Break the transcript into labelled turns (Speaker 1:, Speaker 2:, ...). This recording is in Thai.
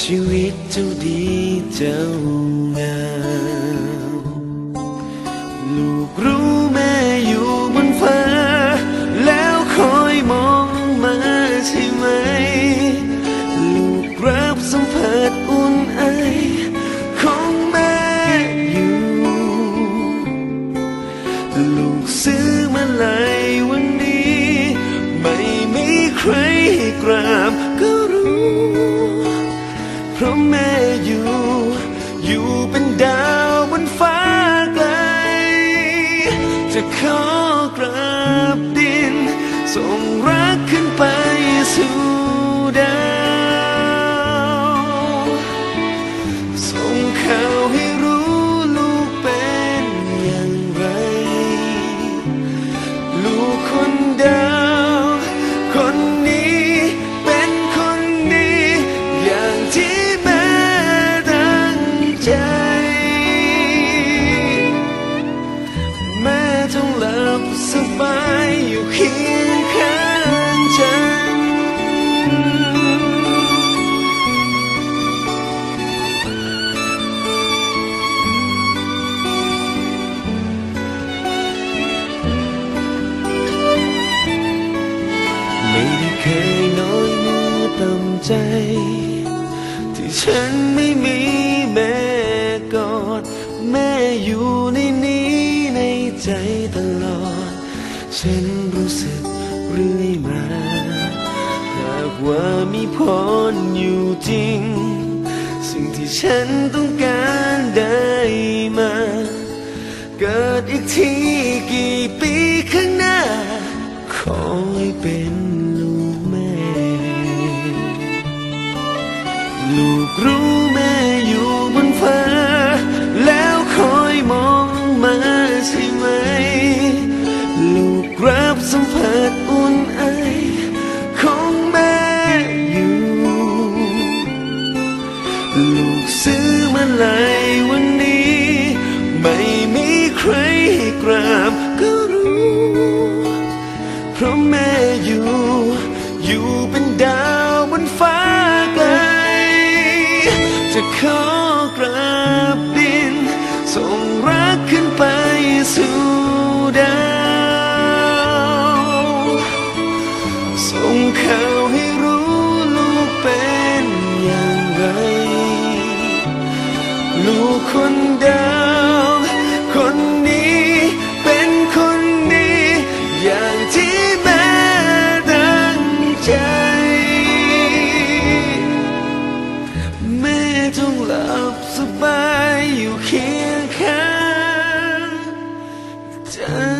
Speaker 1: ชีวิตเจ้าดีเจ้างาม เป็นดาวบนฟ้าไกล จะขอกราบดิน ส่งรักขึ้นไป เคยน้อยเนื้อต่ำใจ ที่ฉันไม่มีแม่กอด แม่อยู่ในนี้ในใจตลอด ฉันรู้สึกเรื่อยมา หากว่ามีพรอยู่จริง สิ่งที่ฉันต้องการได้มา เกิดอีกที รู้แม่อยู่บนฟ้า แล้วคอยมองมาใช่ไหม ลูกรับสัมผัสอุ่นไอของแม่อยู่ ลูกซื้อมาหลายวันนี้ ไม่มีใครให้กราบก็ ขอกราบดิน ส่งรักขึ้นไปสู่ดาวส่งข่าวให้รู้ลูกเป็นอย่างไร ลูกคนดา Just uh,